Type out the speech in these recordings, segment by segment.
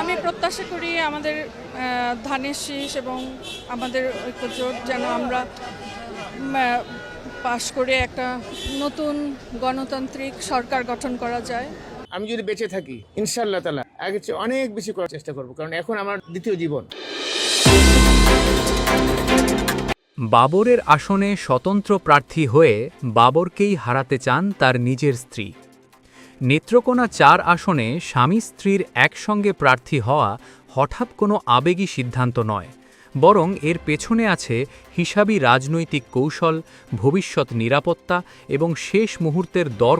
আমি প্রত্যাশা করি আমাদের ধানের শীষ এবং আমাদের ঐক্যজোট যেন আমরা পাশ করে একটা নতুন গণতান্ত্রিক সরকার গঠন করা যায়। আমি যদি বেঁচে থাকি ইনশাল্লাহ তালা আগের চেয়ে অনেক বেশি করার চেষ্টা করব কারণ এখন আমার দ্বিতীয় জীবন। বাবরের আসনে স্বতন্ত্র প্রার্থী হয়ে বাবরকেই হারাতে চান তার নিজের স্ত্রী। নেত্রকোনা চার আসনে স্বামী স্ত্রীর একসঙ্গে প্রার্থী হওয়া হঠাৎ কোনো আবেগী সিদ্ধান্ত নয়, বরং এর পেছনে আছে হিসাবি রাজনৈতিক কৌশল, ভবিষ্যৎ নিরাপত্তা এবং শেষ মুহূর্তের দর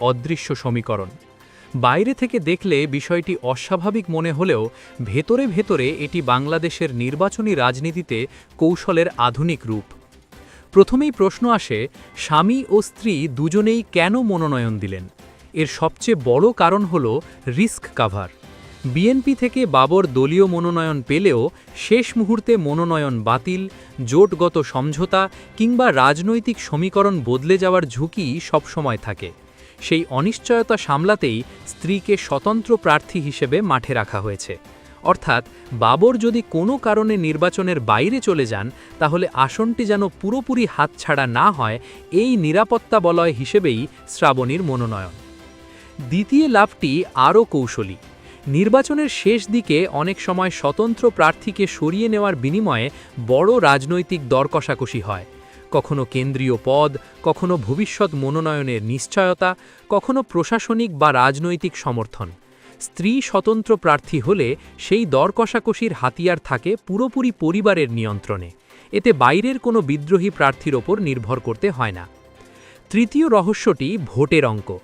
অদৃশ্য সমীকরণ। বাইরে থেকে দেখলে বিষয়টি অস্বাভাবিক মনে হলেও ভেতরে ভেতরে এটি বাংলাদেশের নির্বাচনী রাজনীতিতে কৌশলের আধুনিক রূপ। প্রথমেই প্রশ্ন আসে, স্বামী ও স্ত্রী দুজনেই কেন মনোনয়ন দিলেন? এর সবচেয়ে বড় কারণ হল রিস্ক কাভার। বিএনপি থেকে বাবর দলীয় মনোনয়ন পেলেও শেষ মুহূর্তে মনোনয়ন বাতিল, জোটগত সমঝোতা কিংবা রাজনৈতিক সমীকরণ বদলে যাওয়ার ঝুঁকি সবসময় থাকে। সেই অনিশ্চয়তা সামলাতেই স্ত্রীকে স্বতন্ত্র প্রার্থী হিসেবে মাঠে রাখা হয়েছে। অর্থাৎ বাবর যদি কোনো কারণে নির্বাচনের বাইরে চলে যান, তাহলে আসনটি যেন পুরোপুরি হাতছাড়া না হয়, এই নিরাপত্তা বলয় হিসেবেই শ্রাবণীর মনোনয়ন। দ্বিতীয় লাভটি আরও কৌশলী। নির্বাচনের শেষ দিকে অনেক সময় স্বতন্ত্র প্রার্থীকে সরিয়ে নেওয়ার বিনিময়ে বড় রাজনৈতিক দর কষাকষি হয়। কখনো কেন্দ্রীয় পদ, কখনো ভবিষ্যৎ মনোনয়নের নিশ্চয়তা, কখনো প্রশাসনিক বা রাজনৈতিক সমর্থন। স্ত্রী স্বতন্ত্র প্রার্থী হলে সেই দর কষাকষির হাতিয়ার থাকে পুরোপুরি পরিবারের নিয়ন্ত্রণে। এতে বাইরের কোনো বিদ্রোহী প্রার্থীর ওপর নির্ভর করতে হয় না। তৃতীয় রহস্যটি ভোটের অঙ্ক।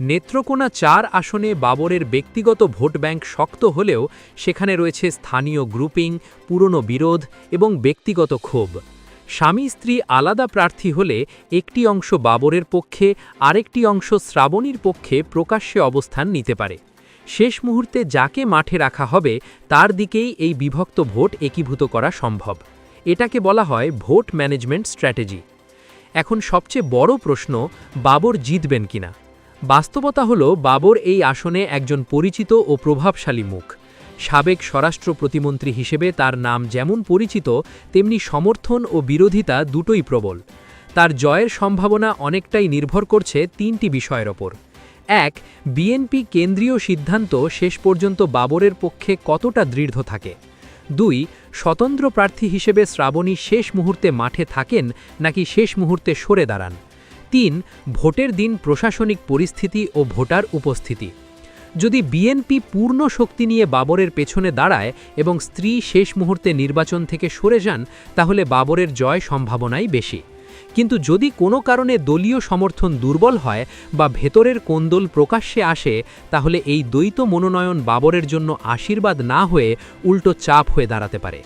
নেত্রকোনা চার আসনে বাবরের ব্যক্তিগত ভোট ব্যাংক শক্ত হলেও সেখানে রয়েছে স্থানীয় গ্রুপিং, পুরনো বিরোধ এবং ব্যক্তিগত ক্ষোভ। স্বামী স্ত্রী আলাদা প্রার্থী হলে একটি অংশ বাবরের পক্ষে, আরেকটি অংশ শ্রাবণীর পক্ষে প্রকাশ্যে অবস্থান নিতে পারে। শেষ মুহূর্তে যাকে মাঠে রাখা হবে, তার দিকেই এই বিভক্ত ভোট একীভূত করা সম্ভব। এটাকে বলা হয় ভোট ম্যানেজমেন্ট স্ট্র্যাটেজি। এখন সবচেয়ে বড় প্রশ্ন, বাবর জিতবেন কিনা? বাস্তবতা হল বাবর এই আসনে একজন পরিচিত ও প্রভাবশালী মুখ। সাবেক স্বরাষ্ট্র প্রতিমন্ত্রী হিসেবে তার নাম যেমন পরিচিত, তেমনি সমর্থন ও বিরোধিতা দুটোই প্রবল। তার জয়ের সম্ভাবনা অনেকটাই নির্ভর করছে তিনটি বিষয়ের ওপর। এক, বিএনপি কেন্দ্রীয় সিদ্ধান্ত শেষ পর্যন্ত বাবরের পক্ষে কতটা দৃঢ় থাকে? দুই, স্বতন্ত্র প্রার্থী হিসেবে শ্রাবণী শেষ মুহূর্তে মাঠে থাকেন নাকি শেষ মুহূর্তে সরে দাঁড়ান? তিন, ভোটের দিন প্রশাসনিক পরিস্থিতি ও ভোটার উপস্থিতি। যদি বিএনপি পূর্ণ শক্তি নিয়ে বাবরের পেছনে দাঁড়ায় এবং স্ত্রী শেষ মুহূর্তে নির্বাচন থেকে সরে যান, তাহলে বাবরের জয় সম্ভাবনাই বেশি। কিন্তু যদি কোনো কারণে দলীয় সমর্থন দুর্বল হয় বা ভেতরের কোন্দল প্রকাশ্যে আসে, তাহলে এই দ্বৈত মনোনয়ন বাবরের জন্য আশীর্বাদ না হয়ে উল্টো চাপ হয়ে দাঁড়াতে পারে।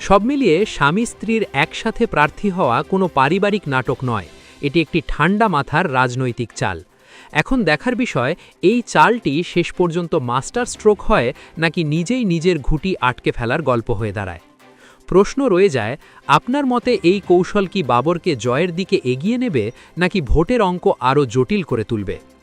সব মিলিয়ে স্বামী স্ত্রীর একসাথে প্রার্থী হওয়া কোনো পারিবারিক নাটক নয়। এটি একটি ঠান্ডা মাথার রাজনৈতিক চাল। এখন দেখার বিষয়, এই চালটি শেষ পর্যন্ত মাস্টার স্ট্রোক হয় নাকি নিজেই নিজের ঘুটি আটকে ফেলার গল্প হয়ে দাঁড়ায়? প্রশ্ন রয়ে যায়, আপনার মতে এই কৌশল কি বাবরকে জয়ের দিকে এগিয়ে নেবে নাকি ভোটের অঙ্ক আরও জটিল করে তুলবে?